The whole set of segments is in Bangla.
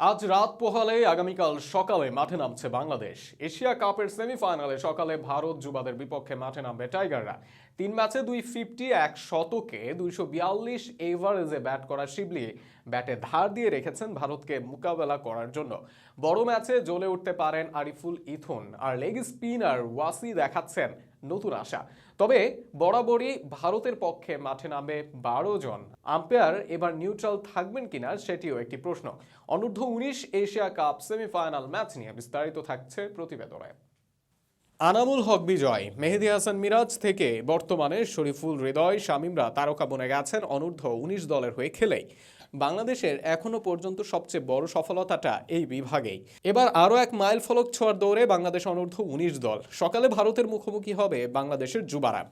আজ রাত পোহালে আগামীকাল সকালে মাঠে নামছে বাংলাদেশ। এশিয়া কাপের সেমিফাইনালে সকালে ভারত যুবাদের বিপক্ষে মাঠে নামবে টাইগাররা। তিন ম্যাচে দুই ফিফটি, এক শতকে দুইশো বিয়াল্লিশ এভারেজে ব্যাট করা শিবলি ব্যাটে ধার দিয়ে রেখেছেন ভারতকে মোকাবেলা করার জন্য। বড় ম্যাচে জ্বলে উঠতে পারেন আরিফুল ইথুন। আর লেগ স্পিনার ওয়াসি দেখাচ্ছেন নতুন আশা। তবে বরাবরই ভারতের পক্ষে মাঠে নামে বারো জন। আম্পায়ার এবার নিউট্রাল থাকবেন কিনা সেটিও একটি প্রশ্ন। অনূর্ধ্ব উনিশ এশিয়া কাপ সেমিফাইনাল ম্যাচ নিয়ে বিস্তারিত থাকছে প্রতিবেদনে। আনামুল হক বিজয়, মেহেদি হাসান মিরাজ থেকে বর্তমানে শরীফুল হৃদয়, শামিমরা তারকা বনে গেছেন, অনূর্ধ্ব উনিশ দলের হয়ে খেলেই। বাংলাদেশের এখনও পর্যন্ত সবচেয়ে বড় সফলতাটা এই বিভাগেই। এবার আরও এক মাইল ফলক ছোঁয়ার দৌড়ে বাংলাদেশ অনূর্ধ্ব উনিশ দল। সকালে ভারতের মুখোমুখি হবে বাংলাদেশের যুবারা।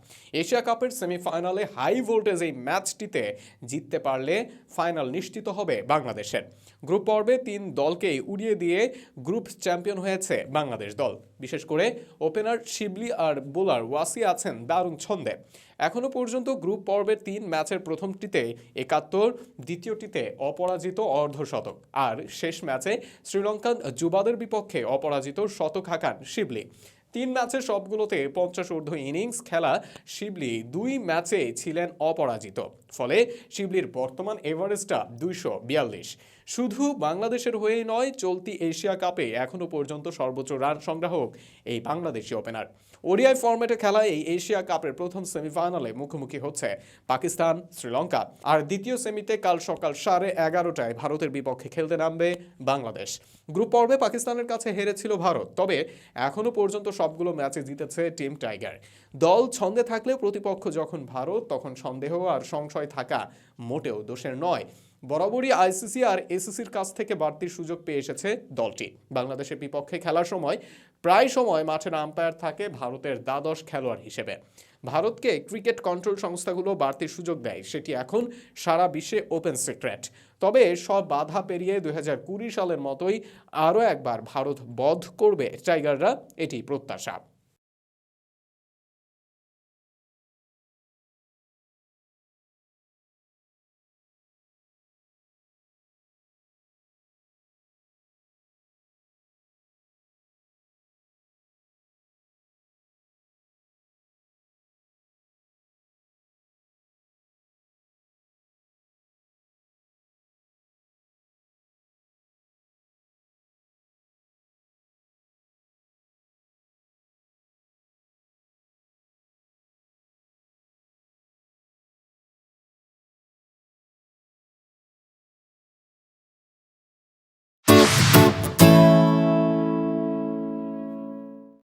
এশিয়া কাপের সেমিফাইনালে হাই ভোল্টেজ এই ম্যাচটিতে জিততে পারলে ফাইনাল নিশ্চিত হবে বাংলাদেশের। গ্রুপ পর্বে তিন দলকেই উড়িয়ে দিয়ে গ্রুপ চ্যাম্পিয়ন হয়েছে বাংলাদেশ দল। বিশেষ করে ওপেনার শিবলি আর বোলার ওয়াসি আছেন দারুণ ছন্দে। এখনও পর্যন্ত গ্রুপ পর্বের তিন ম্যাচের প্রথমটিতে একাত্তর, দ্বিতীয়টিতে অপরাজিত অর্ধশতক। আর শেষ ম্যাচে শ্রীলঙ্কান যুবাদের বিপক্ষে অপরাজিত শতক হাঁকান শিবলি। তিন ম্যাচের সবগুলোতে পঞ্চাশ ঊর্ধ্ব ইনিংস খেলা শিবলি দুই ম্যাচে ছিলেন অপরাজিত। ফলে শিবলির বর্তমান এভারেজটা দুইশো বিয়াল্লিশ। শুধু বাংলাদেশের হয়েই নয়, চলতি এশিয়া কাপে এখনও পর্যন্ত সর্বোচ্চ রান সংগ্রাহক এই বাংলাদেশি ওপেনার। ওডিআই ফরম্যাটে খেলা এই এশিয়া কাপের প্রথম সেমিফাইনালে মুখোমুখি হচ্ছে পাকিস্তান, শ্রীলঙ্কা। আর দ্বিতীয় সেমিতে কাল সকাল সাড়ে এগারোটায় ভারতের বিপক্ষে খেলতে নামবে বাংলাদেশ। গ্রুপ পর্বে পাকিস্তানের কাছে হেরেছিল ভারত। তবে এখনও পর্যন্ত সবগুলো ম্যাচে জিতেছে টিম টাইগার। দল ছন্দে থাকলেও প্রতিপক্ষ যখন ভারত, তখন সন্দেহ আর সংশয় থাকা মোটেও দোষের নয়। বরাবরই আইসিসি আর এসিসির কাছ থেকে বাড়তির সুযোগ পেয়ে এসেছে দলটি। বাংলাদেশের বিপক্ষে খেলার সময়, প্রায় সময় মাঠের আম্পায়ার থাকে ভারতের দ্বাদশ খেলোয়াড় হিসেবে। ভারতকে ক্রিকেট কন্ট্রোল সংস্থাগুলো বাড়তির সুযোগ দেয়, সেটি এখন সারা বিশ্বে ওপেন সিক্রেট। তবে সব বাধা পেরিয়ে দু হাজার কুড়ি সালের মতোই আরও একবার ভারত বধ করবে টাইগাররা, এটি প্রত্যাশা।